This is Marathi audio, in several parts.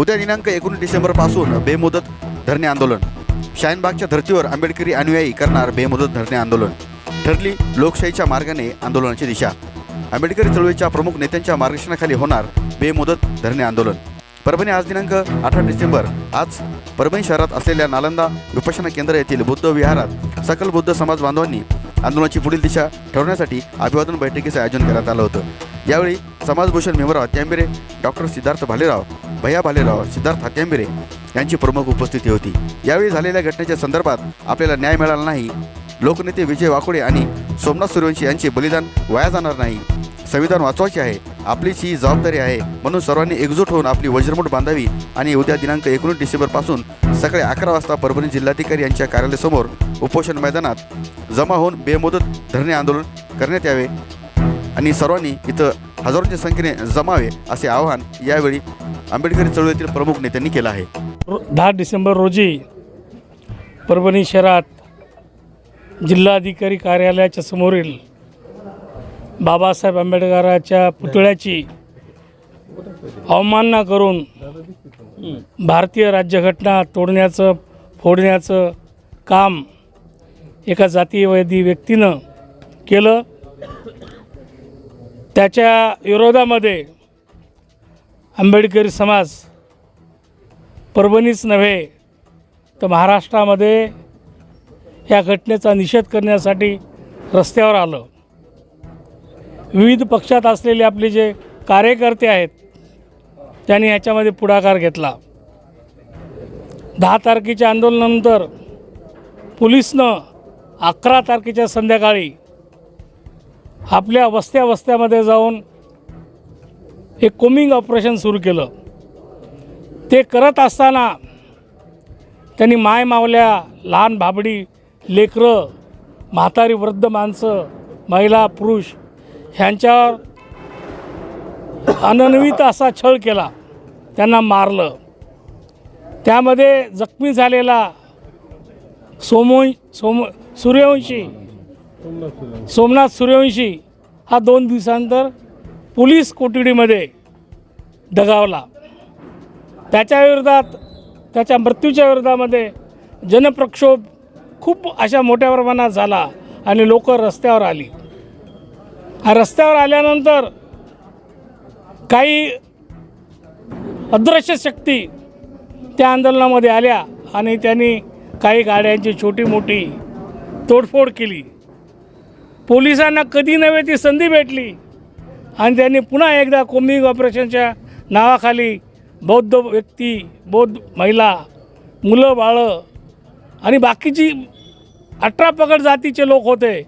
उद्या दिनांक एकोणीस डिसेंबरपासून बेमुदत धरणे आंदोलन. शाहीनबागच्या धर्तीवर आंबेडकरी अनुयायी करणार बेमुदत धरणे आंदोलन. ठरली लोकशाहीच्या मार्गाने आंदोलनाची दिशा. आंबेडकरी चळवळीच्या प्रमुख नेत्यांच्या मार्गदर्शनाखाली होणार बेमुदत धरणे आंदोलन. परभणी आज दिनांक अठरा डिसेंबर. आज परभणी शहरात असलेल्या नालंदा विपश्यना केंद्र येथील बुद्ध विहारात सकल बुद्ध समाज बांधवांनी आंदोलनाची पुढील दिशा ठरवण्यासाठी अभिवादन बैठकीचं आयोजन करण्यात आलं होतं. यावेळी समाजभूषण मेमराव हत्यांबिरे डॉक्टर सिद्धार्थ भालेराव भैया भालेराव सिद्धार्थ हत्यांबिरे यांची प्रमुख उपस्थिती होती. यावेळी झालेल्या घटनेच्या संदर्भात आपल्याला न्याय मिळाला नाही. लोकनेते विजय वाकोडे आणि सोमनाथ सूर्यवंशी यांचे बलिदान वाया जाणार नाही. संविधान वाचवायचे आहे. आपलीच ही जबाबदारी आहे. म्हणून सर्वांनी एकजूट होऊन आपली वज्रमूठ बांधावी आणि उद्या दिनांक एकोणीस डिसेंबरपासून सकाळी अकरा वाजता परभणी जिल्हाधिकारी यांच्या कार्यालयासमोर उपोषण मैदानात जमा होऊन बेमुदत धरणे आंदोलन करण्यात यावे आणि सर्वांनी इथं हजारोंच्या संख्येने जमावे असे आवाहन यावेळी आंबेडकरी चळवळीतील प्रमुख नेत्यांनी केला आहे. दहा डिसेंबर रोजी परभणी शहरात जिल्हाधिकारी कार्यालयाच्या समोरील बाबासाहेब आंबेडकराच्या पुतळ्याची अवमानना करून भारतीय राज्यघटना तोडण्याचं फोडण्याचं काम एका जातीयवादी व्यक्तीनं केलं. त्याच्या विरोधामध्ये आंबेडकरी समाज परभणीच नव्हे तर महाराष्ट्रामध्ये या घटनेचा निषेध करण्यासाठी रस्त्यावर आलं. विविध पक्षात असलेले आपले जे कार्यकर्ते आहेत त्यांनी ह्याच्यामध्ये पुढाकार घेतला. दहा तारखेच्या आंदोलनानंतर पोलिसनं अकरा तारखेच्या संध्याकाळी आपल्या वस्त्या वस्त्यामध्ये जाऊन एक कोमिंग ऑपरेशन सुरू केलं. ते करत असताना त्यांनी माय मावल्या लहान भाबडी लेकरं म्हातारी वृद्ध माणसं महिला पुरुष ह्यांच्यावर अनन्वित असा छळ केला. त्यांना मारलं. त्यामध्ये जखमी झालेला सोमो सोम सूर्यवंशी सोमनाथ सूर्यवंशी हा दोन दिवसांतर पोलीस कोठडीमध्ये दगावला. त्याच्या विरोधात त्याच्या मृत्यूच्या विरोधामध्ये जनप्रक्षोभ खूप अशा मोठ्या प्रमाणात झाला आणि लोक रस्त्यावर आली. रस्त्यावर आल्यानंतर काही अदृश्य शक्ती त्या आंदोलनामध्ये आल्या आणि त्यांनी काही गाड्यांची छोटी मोठी तोडफोड केली. पोलिसांना कधी नव्हे ती संधी भेटली. आणि त्यांनी पुन्हा एकदा कोम्बिंग ऑपरेशनच्या नावाखाली बौद्ध व्यक्ती बौद्ध महिला मुलं बाळं आणि बाकीची अठरा पकड जातीचे लोक होते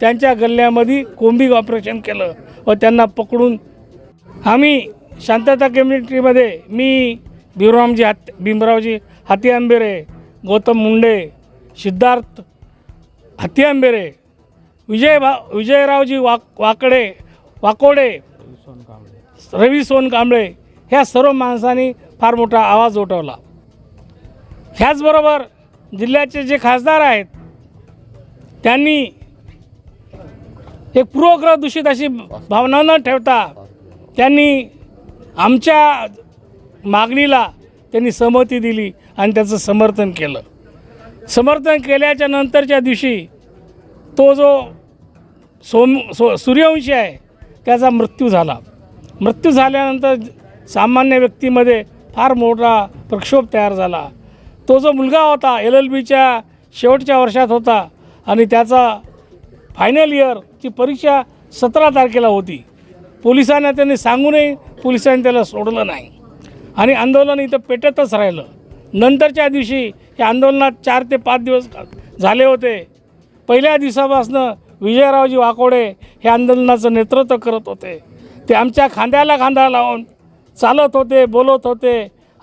त्यांच्या गल्ल्यामध्ये कोम्बिंग ऑपरेशन केलं व त्यांना पकडून आम्ही शांतता कम्युनिटीमध्ये मी भीमरावजी हात भीमरावजी हाती आंबेरे गौतम मुंडे सिद्धार्थ हाती आंबेरे विजय भा विजयरावजी वाक वाकडे वाकोडे रवी सोनकांबळे ह्या सर्व माणसांनी फार मोठा आवाज उठवला. ह्याचबरोबर जिल्ह्याचे जे खासदार आहेत त्यांनी एक पूर्वग्रह दूषित अशी भावना न ठेवता त्यांनी आमच्या मागणीला त्यांनी सहमती दिली आणि त्याचं समर्थन केलं. समर्थन केल्याच्या नंतरच्या दिवशी तो जो सोम सो सूर्यवंशी आहे त्याचा मृत्यू झाला. मृत्यू झाल्यानंतर सामान्य व्यक्तीमध्ये फार मोठा प्रक्षोभ तयार झाला. तो जो मुलगा होता एल एल बीच्या शेवटच्या वर्षात होता आणि त्याचा फायनल इयरची परीक्षा सतरा तारखेला होती. पोलिसांना त्यांनी सांगूनही पोलिसांनी त्याला सोडलं नाही. आणि आंदोलन इथं पेटतच राहिलं. नंतरच्या दिवशी या आंदोलनात चार ते पाच दिवस झाले होते. पहिल्या दिवसापासनं विजयरावजी वाकोडे हे आंदोलनाचं नेतृत्व करत होते. ते आमच्या खांद्याला खांदा लावून चालत होते बोलत होते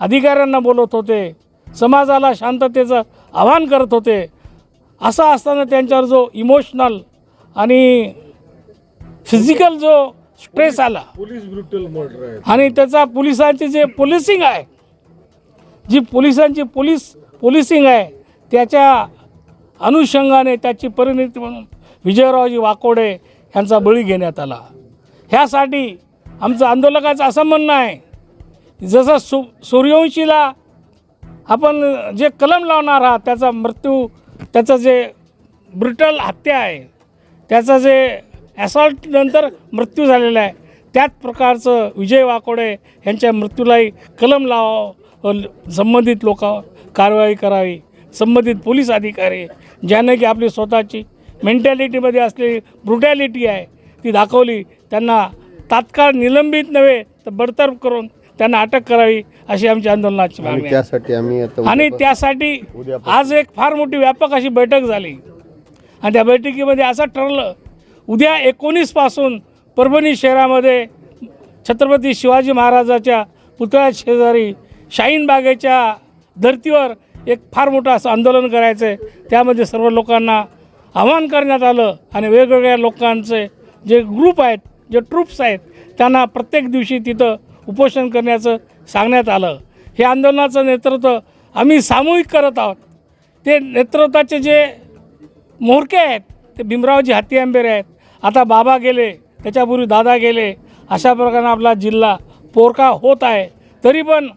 अधिकाऱ्यांना बोलत होते. समाजाला शांततेचं आवाहन करत होते. असं असताना त्यांच्यावर जो इमोशनल आणि फिजिकल जो स्ट्रेस आला पोलीस ब्रुटल मर्डर आणि त्याचा पोलिसांची जे पोलिसिंग आहे जी पोलिसांची पोलीस पोलिसिंग आहे त्याच्या अनुषंगाने त्याची परिणिती म्हणून विजयरावजी वाकोडे ह्यांचा बळी घेण्यात आला. ह्यासाठी आमचं आंदोलकाचं असं म्हणणं आहे जसं सु सूर्यवंशीला आपण जे कलम लावणार आहात त्याचा मृत्यू त्याचं जे ब्रिटल हत्या आहे त्याचं जे ॲसॉल्टनंतर मृत्यू झालेला आहे त्याच प्रकारचं विजय वाकोडे यांच्या मृत्यूलाही कलम लावावं संबंधित लोकांवर कारवाई करावी संबंधित पोलीस अधिकारी ज्याने की आपली स्वतःची मेंटॅलिटीमध्ये असलेली ब्रुटॅलिटी आहे ती दाखवली. त्यांना तात्काळ निलंबित नव्हे तर बडतर्फ करून त्यांना अटक करावी अशी आमची आंदोलनाची मागणी त्यासाठी आम्ही आणि त्यासाठी आज एक फार मोठी व्यापक अशी बैठक झाली. आणि त्या बैठकीमध्ये असं ठरलं उद्या एकोणीसपासून परभणी शहरामध्ये छत्रपती शिवाजी महाराजाच्या पुतळ्या शेजारी शाहीन बागेच्या धर्तीवर एक फार मोठं असं आंदोलन करायचं आहे त्यामध्ये सर्व लोकांना आवाहन करण्यात आलं आणि वेगवेगळ्या लोकांचे जे ग्रुप आहेत जे ट्रूप्स आहेत त्यांना प्रत्येक दिवशी तिथं उपोषण करण्याचं सांगण्यात आलं. हे आंदोलनाचं नेतृत्व आम्ही सामूहिक करत आहोत. ते नेतृत्वाचे जे मोहरके आहेत ते भीमरावजी हत्ती आंबेरे आहेत. आता बाबा गेले त्याच्यापूर्वी दादा गेले अशा प्रकारे आपला जिल्हा पोरका होत आहे. तरी पण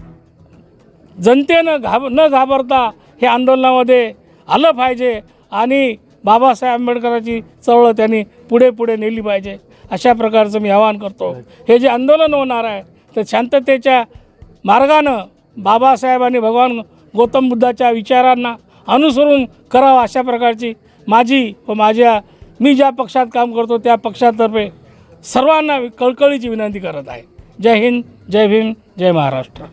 जनतेनं घाब न घाबरता हे आंदोलनामध्ये आलं पाहिजे आणि बाबासाहेब आंबेडकरांची चळवळ त्यांनी पुढे पुढे नेली पाहिजे. अशा प्रकारचं मी आवाहन करतो. हे जे आंदोलन होणार आहे ते शांततेच्या मार्गानं बाबासाहेब आणि भगवान गौतम बुद्धाच्या विचारांना अनुसरून करावं अशा प्रकारची माझी व माझ्या मी ज्या पक्षात काम करतो त्या पक्षातर्फे सर्वांना कळकळीची विनंती करत आहे. जय हिंद जय भीम जय महाराष्ट्र.